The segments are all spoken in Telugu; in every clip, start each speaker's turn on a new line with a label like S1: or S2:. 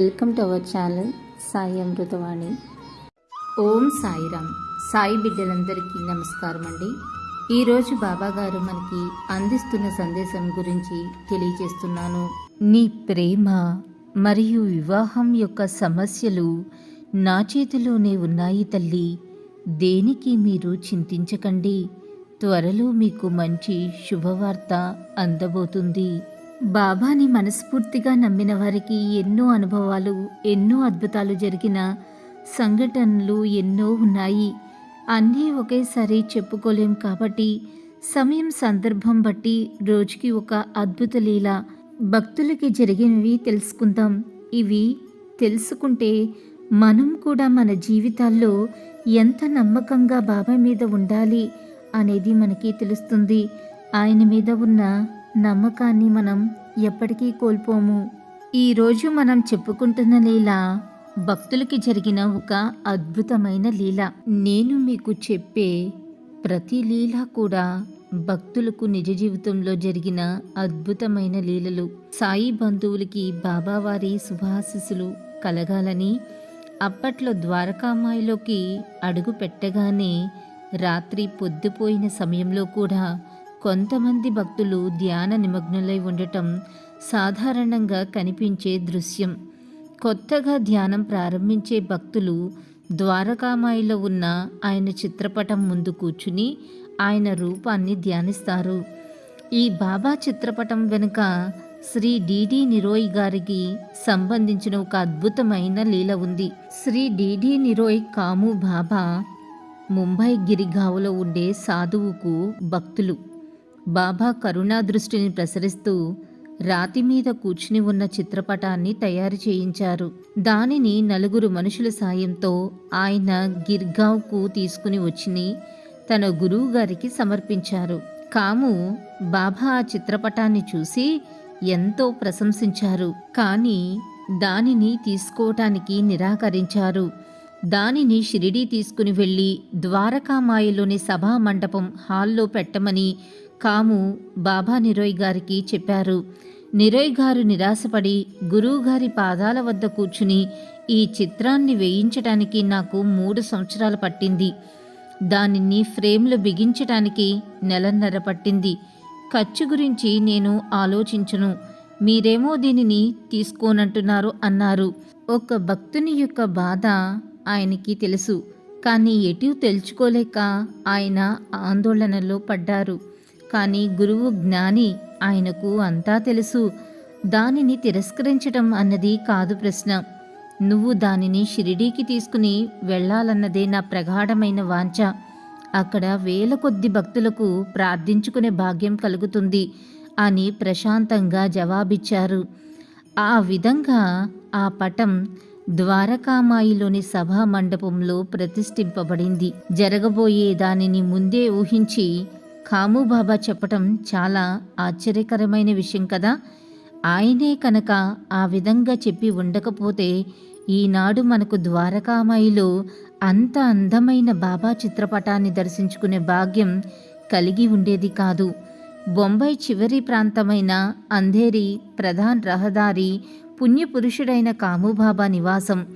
S1: Welcome to our channel Sai Amritavani Om Sairam. Sai బిడ్డలందరికీ నమస్కారం అండి. ఈరోజు బాబాగారు మనకి అందిస్తున్న సందేశం గురించి తెలియజేస్తున్నాను. నీ ప్రేమ మరియు వివాహం యొక్క సమస్యలు నా చేతిలోనే ఉన్నాయి తల్లి. దేనికి మీరు చింతించకండి. త్వరలో మీకు మంచి శుభవార్త అందబోతుంది. బాబాని మనస్ఫూర్తిగా నమ్మిన వారికి ఎన్నో అనుభవాలు ఎన్నో అద్భుతాలు జరిగిన సంఘటనలు ఎన్నో ఉన్నాయి. అన్నీ ఒకేసారి చెప్పుకోలేం కాబట్టి సమయం సందర్భం బట్టి రోజుకి ఒక అద్భుత లీల భక్తులకి జరిగినవి తెలుసుకుందాం. ఇవి తెలుసుకుంటే మనం కూడా మన జీవితాల్లో ఎంత నమ్మకంగా బాబా మీద ఉండాలి అనేది మనకి తెలుస్తుంది. ఆయన మీద ఉన్న నమ్మకాన్ని మనం ఎప్పటికీ కోల్పోము. ఈరోజు మనం చెప్పుకుంటున్న లీల భక్తులకి జరిగిన ఒక అద్భుతమైన లీల. నేను మీకు చెప్పే ప్రతి లీల కూడా భక్తులకు నిజ జీవితంలో జరిగిన అద్భుతమైన లీలలు. సాయి బంధువులకి బాబావారి శుభాశిస్సులు కలగాలని అప్పట్లో ద్వారకామాయిలోకి అడుగు పెట్టగానే రాత్రి పొద్దుపోయిన సమయంలో కూడా కొంతమంది భక్తులు ధ్యాన నిమగ్నులై ఉండటం సాధారణంగా కనిపించే దృశ్యం. కొత్తగా ధ్యానం ప్రారంభించే భక్తులు ద్వారకామాయిలో ఉన్న ఆయన చిత్రపటం ముందు కూర్చుని ఆయన రూపాన్ని ధ్యానిస్తారు. ఈ బాబా చిత్రపటం వెనుక శ్రీ డిడి నిరోయ్ గారికి సంబంధించిన ఒక అద్భుతమైన లీల ఉంది. శ్రీ డిడి నిరోయ్ కాము బాబా ముంబై గిరిగావులో ఉండే సాధువుకు భక్తులు. బాబా కరుణా దృష్టిని ప్రసరిస్తూ రాతి మీద కూర్చుని ఉన్న చిత్రపటాన్ని తయారు చేయించారు. దానిని నలుగురు మనుషుల సాయంతో ఆయన గిర్గావ్కు తీసుకుని వచ్చి తన గురువు గారికి సమర్పించారు. కాము బాబా ఆ చిత్రపటాన్ని చూసి ఎంతో ప్రశంసించారు. కానీ దానిని తీసుకోవటానికి నిరాకరించారు. దానిని షిరిడీ తీసుకుని వెళ్ళి ద్వారకామాయలోని సభా మండపం హాల్లో పెట్టమని కాము బాబా నిరోయ్ గారికి చెప్పారు. నిరోయ్ గారు నిరాశపడి గురువుగారి పాదాల వద్ద కూర్చుని ఈ చిత్రాన్ని వేయించటానికి నాకు మూడు సంవత్సరాలు పట్టింది. దానిని ఫ్రేమ్లో బిగించటానికి నెలన్నర పట్టింది. ఖర్చు గురించి నేను ఆలోచించను. మీరేమో దీనిని తీసుకోనంటున్నారు అన్నారు. ఒక భక్తుని యొక్క బాధ ఆయనకి తెలుసు. కానీ ఎటు తెలుసుకోలేక ఆయన ఆందోళనలో పడ్డారు. కానీ గురువు జ్ఞాని ఆయనకు అంతా తెలుసు. దానిని తిరస్కరించటం అన్నది కాదు ప్రశ్న. నువ్వు దానిని షిరిడీకి తీసుకుని వెళ్ళాలన్నదే నా ప్రగాఢమైన వాంఛ. అక్కడ వేల కొద్ది భక్తులకు ప్రార్థించుకునే భాగ్యం కలుగుతుంది అని ప్రశాంతంగా జవాబిచ్చారు. ఆ విధంగా ఆ పటం ద్వారకామాయిలోని సభా మండపంలో ప్రతిష్ఠింపబడింది. జరగబోయే దానిని ముందే ఊహించి కాముబాబా చెప్పటం చాలా ఆశ్చర్యకరమైన విషయం కదా. ఆయనే కనుక ఆ విధంగా చెప్పి ఉండకపోతే ఈనాడు మనకు ద్వారకామాయిలో అంత అందమైన బాబా చిత్రపటాన్ని దర్శించుకునే భాగ్యం కలిగి ఉండేది కాదు. బొంబాయి చివరి ప్రాంతమైన అంధేరి ప్రధాన్ రహదారి పుణ్యపురుషుడైన కాముబాబా నివాసం.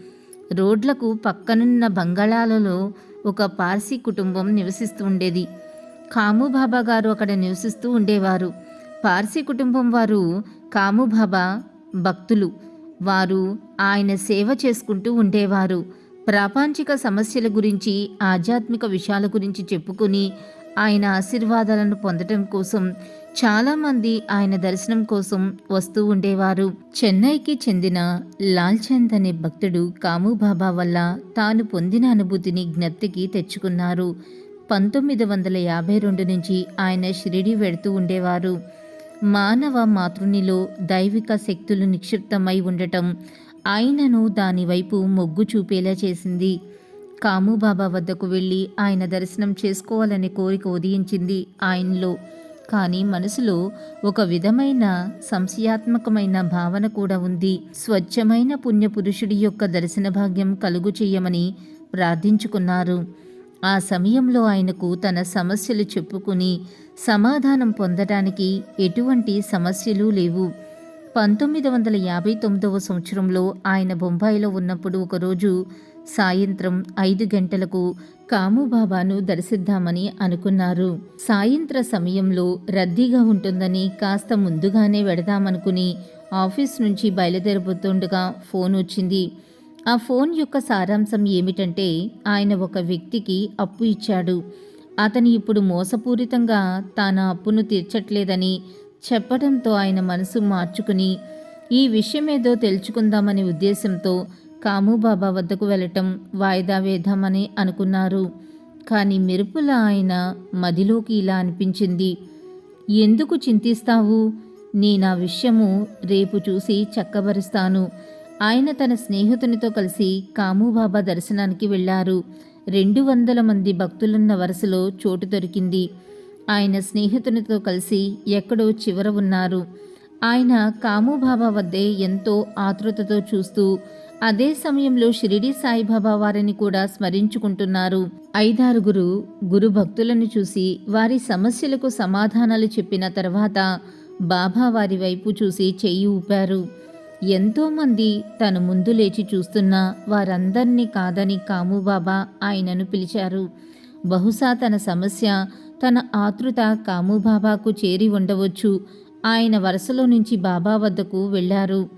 S1: రోడ్లకు పక్కనున్న బంగళాలలో ఒక పార్సీ కుటుంబం నివసిస్తూ ఉండేది. కాముబాబా గారు అక్కడ నివసిస్తూ ఉండేవారు. పార్సీ కుటుంబం వారు కాముబాబా భక్తులు. వారు ఆయన సేవ చేసుకుంటూ ఉండేవారు. ప్రాపంచిక సమస్యల గురించి ఆధ్యాత్మిక విషయాల గురించి చెప్పుకొని ఆయన ఆశీర్వాదాలను పొందటం కోసం చాలామంది ఆయన దర్శనం కోసం వస్తూ ఉండేవారు. చెన్నైకి చెందిన లాల్చంద్ అనే భక్తుడు కాముబాబా వల్ల తాను పొందిన అనుభూతిని జ్ఞప్తికి తెచ్చుకున్నారు. పంతొమ్మిది వందల యాభై రెండు నుంచి ఆయన షిరిడి వెడుతూ ఉండేవారు. మానవ మాతృనిలో దైవిక శక్తులు నిక్షిప్తమై ఉండటం ఆయనను దానివైపు మొగ్గు చూపేలా చేసింది. కాముబాబా వద్దకు వెళ్ళి ఆయన దర్శనం చేసుకోవాలనే కోరిక ఉదయించింది ఆయనలో. కానీ మనసులో ఒక విధమైన సంశయాత్మకమైన భావన కూడా ఉంది. స్వచ్ఛమైన పుణ్యపురుషుడి యొక్క దర్శన భాగ్యం కలుగు చెయ్యమని ప్రార్థించుకున్నారు. ఆ సమయంలో ఆయనకు తన సమస్యలు చెప్పుకుని సమాధానం పొందడానికి ఎటువంటి సమస్యలు లేవు. పంతొమ్మిది వందల యాభై తొమ్మిదవ సంవత్సరంలో ఆయన బొంబాయిలో ఉన్నప్పుడు ఒకరోజు సాయంత్రం ఐదు గంటలకు కాముబాబాను దర్శిద్దామని అనుకున్నారు. సాయంత్ర సమయంలో రద్దీగా ఉంటుందని కాస్త ముందుగానే వెడదామనుకుని ఆఫీస్ నుంచి బయలుదేరబోతుండగా ఫోన్ వచ్చింది. ఆ ఫోన్ యొక్క సారాంశం ఏమిటంటే ఆయన ఒక వ్యక్తికి అప్పు ఇచ్చాడు. అతని ఇప్పుడు మోసపూరితంగా తాను అప్పును తీర్చట్లేదని చెప్పడంతో ఆయన మనసు మార్చుకుని ఈ విషయమేదో తెలుసుకుందామనే ఉద్దేశంతో కాముబాబా వద్దకు వెళ్ళటం వాయిదా వేద్దామని అనుకున్నారు. కానీ మెరుపుల ఆయన మదిలోకి ఇలా అనిపించింది. ఎందుకు చింతిస్తావు? నేనా విషయము రేపు చూసి చక్కబరుస్తాను. ఆయన తన స్నేహితునితో కలిసి కాముబాబా దర్శనానికి వెళ్ళారు. రెండు వందల మంది భక్తులున్న వరుసలో చోటు దొరికింది. ఆయన స్నేహితునితో కలిసి ఎక్కడో చివర ఉన్నారు. ఆయన కాముబాబా వద్దే ఎంతో ఆతృతతో చూస్తూ అదే సమయంలో షిరిడి సాయిబాబా వారిని కూడా స్మరించుకుంటున్నారు. ఐదారుగురు గురు భక్తులను చూసి వారి సమస్యలకు సమాధానాలు చెప్పిన తర్వాత బాబా వారి వైపు చూసి చెయ్యి ఊపారు. ఎంతోమంది తన ముందు లేచి చూస్తున్నా వారందర్నీ కాదని కాముబాబా ఆయనను పిలిచారు. బహుశా తన సమస్య తన ఆతృత కాముబాబాకు చేరి ఉండవచ్చు. ఆయన వరుసలో నుంచి బాబా వద్దకు వెళ్ళారు.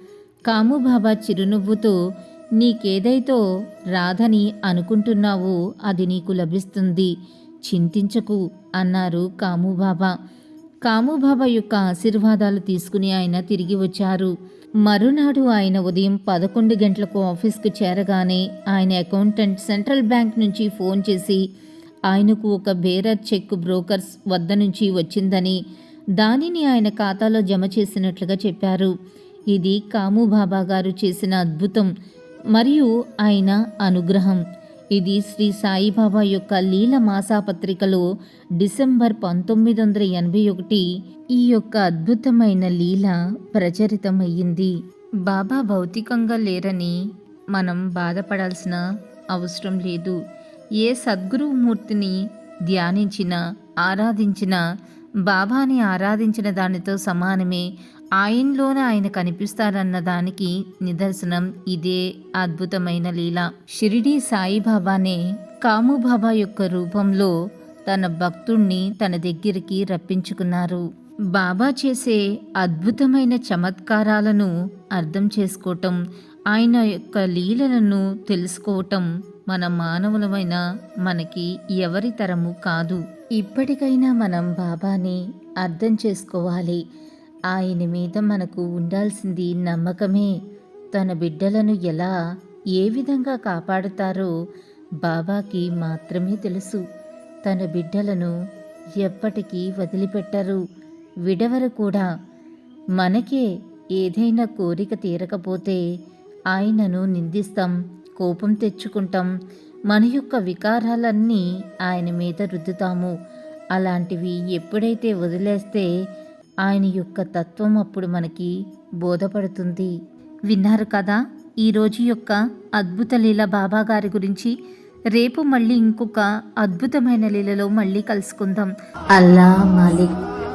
S1: కాముబాబా చిరునవ్వుతో నీకేదైతో రాదని అనుకుంటున్నావో అది నీకు లభిస్తుంది. చింతించకు అన్నారు కాముబాబా. కాముబాబా యొక్క ఆశీర్వాదాలు తీసుకుని ఆయన తిరిగి వచ్చారు. మరునాడు ఆయన ఉదయం పదకొండు గంటలకు ఆఫీస్కు చేరగానే ఆయన అకౌంటెంట్ సెంట్రల్ బ్యాంక్ నుంచి ఫోన్ చేసి ఆయనకు ఒక బేరర్ చెక్ బ్రోకర్స్ వద్ద నుంచి వచ్చిందని దానిని ఆయన ఖాతాలో జమ చేసినట్లుగా చెప్పారు. ఇది కాముబాబా గారు చేసిన అద్భుతం మరియు ఆయన అనుగ్రహం. ఇది శ్రీ సాయిబాబా యొక్క లీల మాసాపత్రికలో డిసెంబర్ పంతొమ్మిది వందల ఎనభై ఒకటి ఈ యొక్క అద్భుతమైన లీల ప్రచరితమయ్యింది. బాబా భౌతికంగా లేరని మనం బాధపడాల్సిన అవసరం లేదు. ఏ సద్గురుమూర్తిని ధ్యానించినా ఆరాధించినా బాబాని ఆరాధించిన దానితో సమానమే ఆయనలోనే ఆయన కనిపిస్తారన్న దానికి నిదర్శనం ఇదే అద్భుతమైన లీల. షిరిడీ సాయిబాబానే కాముబాబా యొక్క రూపంలో తన భక్తుణ్ణి తన దగ్గరికి రప్పించుకున్నారు. బాబా చేసే అద్భుతమైన చమత్కారాలను అర్థం చేసుకోవటం ఆయన యొక్క లీలలను తెలుసుకోవటం మన మానవులమైన మనకి ఎవరి తరము కాదు. ఇప్పటికైనా మనం బాబాని అర్థం చేసుకోవాలి. ఆయన మీద మనకు ఉండాల్సింది నమ్మకమే. తన బిడ్డలను ఎలా ఏ విధంగా కాపాడుతారో బాబాకి మాత్రమే తెలుసు. తన బిడ్డలను ఎప్పటికీ వదిలిపెట్టరు. విడవరు కూడా. మనకే ఏదైనా కోరిక తీరకపోతే ఆయనను నిందిస్తాం కోపం తెచ్చుకుంటాం. మన యొక్క వికారాలన్నీ ఆయన మీద రుద్దుతాము. అలాంటివి ఎప్పుడైతే వదిలేస్తే ఆయన యొక్క తత్వం అప్పుడు మనకి బోధపడుతుంది. విన్నారు కదా ఈరోజు యొక్క అద్భుత లీల బాబా గారి గురించి. రేపు మళ్ళీ ఇంకొక అద్భుతమైన లీలలో మళ్ళీ కలుసుకుందాం. అల్లా మాలిక్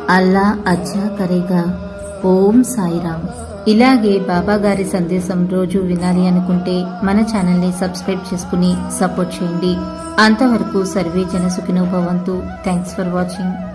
S1: అల్లా అచ్చా కరేగా. ఓం సాయిరామ్. ఇలాగే బాబా గారి సందేశం రోజు వినాలి అనుకుంటే మన ఛానల్ని సబ్స్క్రైబ్ చేసుకుని సపోర్ట్ చేయండి. అంతవరకు సర్వే జన సుఖినోభవంతు థ్యాంక్స్ ఫర్ వాచింగ్.